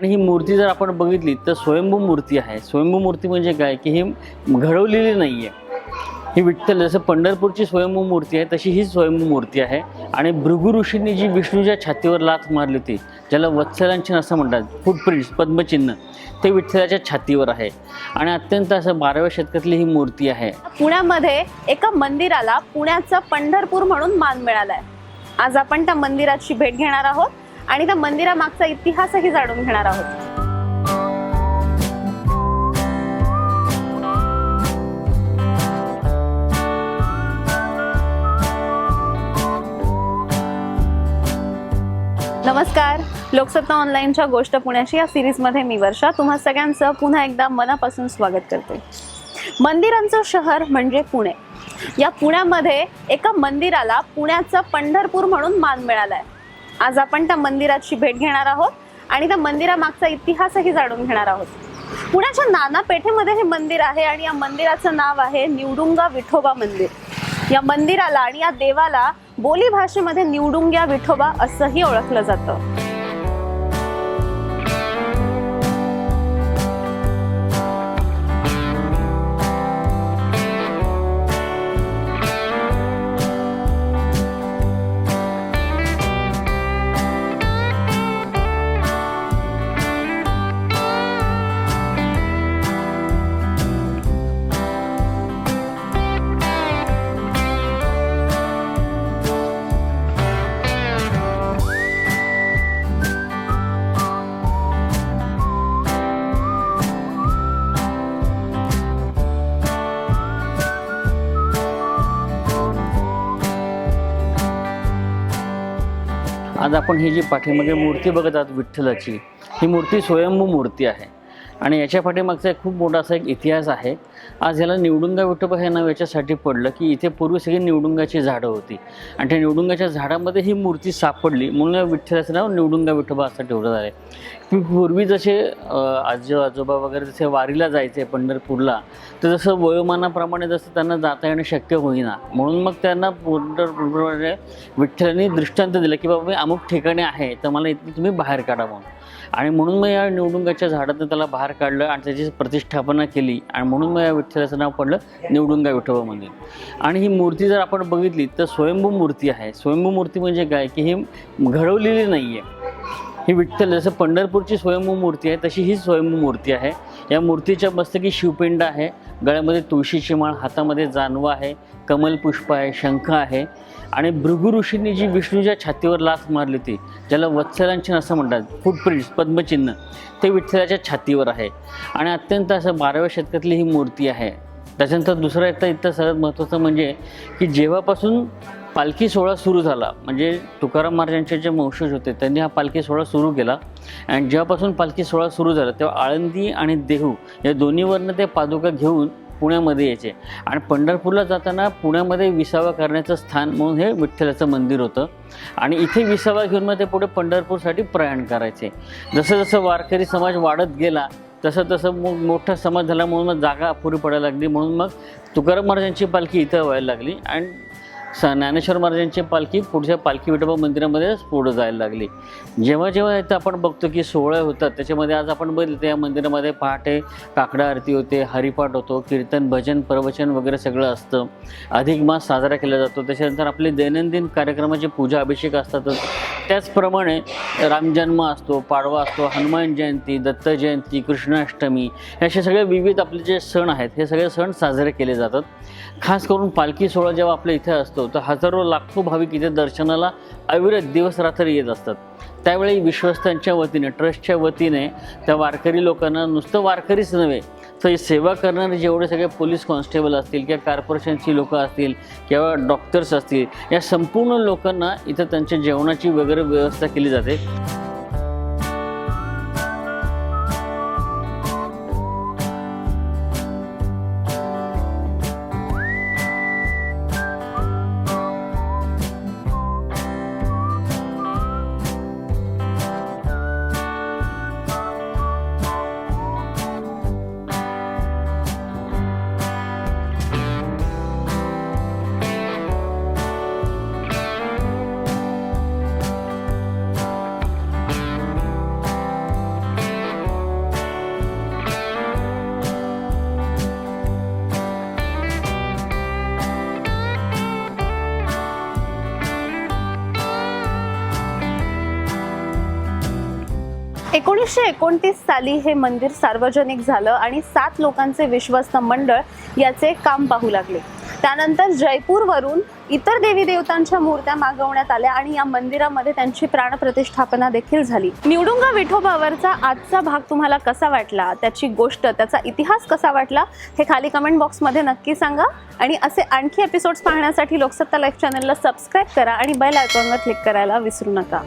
आणि ही मूर्ती जर आपण बघितली तर स्वयंभू मूर्ती आहे. स्वयंभू मूर्ती म्हणजे काय? की ही घडवलेली नाही आहे ही विठ्ठल जसं पंढरपूरची स्वयंभू मूर्ती आहे तशी ही स्वयंभू मूर्ती आहे. आणि भृगु ऋषींनी जी विष्णूच्या छातीवर लाथ मारली होती ज्याला वत्सलांचन असं म्हणतात फुटप्रिंट्स पद्मचिन्ह ते विठ्ठलाच्या छातीवर आहे. आणि अत्यंत असं बाराव्या शतकातली ही मूर्ती आहे. पुण्यामध्ये एका मंदिराला पुण्याचं पंढरपूर म्हणून मान मिळाला आहे आज आपण त्या मंदिराची भेट घेणार आहोत. आणि त्या मंदिरामागचा इतिहासही जाणून घेणार आहोत. नमस्कार. लोकसत्ता ऑनलाईनच्या गोष्ट पुण्याची या सिरीजमध्ये मी वर्षा. तुम्हा सगळ्यांचं पुन्हा एकदा मनापासून स्वागत करते. मंदिरांचं शहर म्हणजे पुणे. या पुण्यामध्ये एका मंदिराला पुण्याचं पंढरपूर म्हणून मान मिळालाय. आज आपण त्या मंदिराची भेट घेणार आहोत आणि त्या मंदिरामागचा इतिहासही जाणून घेणार आहोत. पुण्याच्या नाना पेठेमध्ये हे मंदिर आहे आणि या मंदिराचं नाव आहे निवडुंगा विठोबा मंदिर. या मंदिराला आणि या देवाला बोली भाषेमध्ये निवडुंग्या विठोबा असंही ओळखलं जातं. आज आपण ही जी पाठीमागे मूर्ती बघत आहात विठ्ठलाची ही मूर्ती स्वयंभू मूर्ती आहे. आणि याच्या पाठीमागचा एक खूप मोठा असा एक इतिहास आहे. आज याला निवडुंगा विठोबा हे नाव याच्यासाठी पडलं की इथे पूर्वी सगळी निवडुंगाची झाडं होती. आणि त्या निवडुंगाच्या झाडामध्ये ही मूर्ती सापडली. म्हणून या विठ्ठलाचं नाव निवडुंगा विठोबा असं ठेवलं आहे की पूर्वी जसे आजी आजोबा वगैरे जसे वारीला जायचे पंढरपूरला तर जसं वयोमानाप्रमाणे जसं त्यांना जाता येणं शक्य होईना म्हणून मग त्यांना पंढरपूरमध्ये विठ्ठलांनी दृष्टांत दिलं की बाबा मी अमुक ठिकाणी आहे तर मला इथे तुम्ही बाहेर काढा म्हणून. आणि म्हणून मग या निवडुंगाच्या झाडातून त्याला बाहेर काढलं आणि त्याची प्रतिष्ठापना केली आणि म्हणून मग या विठ्ठलाचं नाव पडलं निवडुंगा विठोबा मंदिर आणि ही मूर्ती जर आपण बघितली तर स्वयंभू मूर्ती आहे. स्वयंभू मूर्ती म्हणजे काय? की ही घडवलेली नाही आहे ही विठ्ठल जसं पंढरपूरची स्वयंभू मूर्ती आहे तशी ही स्वयंभू मूर्ती आहे. या मूर्तीच्या मस्तकी शिवपिंड आहे. गळ्यामध्ये तुळशीची माळ हातामध्ये जानवा आहे कमलपुष्प आहे शंख आहे. आणि भृगु ऋषींनी जी विष्णूच्या छातीवर लाथ मारली होती ज्याला वत्सलांचन असं म्हणतात फुटप्रिंट्स पद्मचिन्ह ते विठ्ठलाच्या छातीवर आहे. आणि अत्यंत असं बाराव्या शतकातली ही मूर्ती आहे. त्याच्यानंतर दुसरं एक तर इथं सर्वात महत्त्वाचं म्हणजे की जेव्हापासून पालखी सोहळा सुरू झाला. म्हणजे तुकाराम महाराजांचे जे वंशज होते त्यांनी हा पालखी सोहळा सुरू केला. आणि जेव्हापासून पालखी सोहळा सुरू झाला तेव्हा आळंदी आणि देहू या दोन्हीवरनं ते पादुका घेऊन पुण्यामध्ये यायचे. आणि पंढरपूरला जाताना पुण्यामध्ये विसावा करण्याचं स्थान म्हणून हे विठ्ठलाचं मंदिर होतं. आणि इथे विसावा घेऊन मग ते पुढे पंढरपूरसाठी प्रयाण करायचे. जसं जसं वारकरी समाज वाढत गेला तसं तसं मग मोठा समाज झाला म्हणून मग जागा अपुरी पडायला लागली म्हणून मग तुकाराम महाराजांची पालखी इथं व्हायला लागली. आणि स ज्ञानेश्वर महाराजांची पालखी पुढच्या पालखी विठोबा मंदिरामध्येच पुढं जायला लागली. जेव्हा जेव्हा इथं आपण बघतो की सोहळे होतात त्याच्यामध्ये आज आपण बघितलं त्या मंदिरामध्ये पहाटे काकडा आरती होते हरिपाठ होतो कीर्तन भजन प्रवचन वगैरे सगळं असतं. अधिक मास साजरा केला जातो. त्याच्यानंतर आपले दैनंदिन कार्यक्रमाची पूजा अभिषेक असतातच. त्याचप्रमाणे रामजन्म असतो पाडवा असतो हनुमान जयंती दत्त जयंती कृष्णाष्टमी हे असे सगळे विविध आपले जे सण आहेत हे सगळे सण साजरे केले जातात. खास करून पालखी सोहळा जेव्हा आपल्या इथे असतो तर हजारो लाखो भाविक इथे दर्शनाला अविरत दिवस रात्र येत असतात. त्यावेळी विश्वस्तांच्या वतीने ट्रस्टच्या वतीने त्या वारकरी लोकांना नुसतं वारकरीच नव्हे तर सेवा करणारे जेवढे सगळे पोलीस कॉन्स्टेबल असतील किंवा कॉर्पोरेशनची लोकं असतील किंवा डॉक्टर्स असतील या संपूर्ण लोकांना इथं त्यांच्या जेवणाची वगैरे व्यवस्था केली जाते. एकोणीसशे एकोणतीस साली हे मंदिर सार्वजनिक झालं आणि सात लोकांचे विश्वस्त मंडळ याचे काम पाहू लागले. त्यानंतर जयपूरवरून इतर देवी देवतांच्या मूर्त्या मागवण्यात आल्या आणि या मंदिरामध्ये त्यांची प्राणप्रतिष्ठापना देखील झाली. निवडुंगा विठोबावरचा आजचा भाग तुम्हाला कसा वाटला? त्याची गोष्ट त्याचा इतिहास कसा वाटला? हे खाली कमेंट बॉक्समध्ये नक्की सांगा. आणि असे आणखी एपिसोड्स पाहण्यासाठी लोकसत्ता लाईव्ह चॅनलला सबस्क्राईब करा आणि बेल आयकॉनवर क्लिक करायला विसरू नका.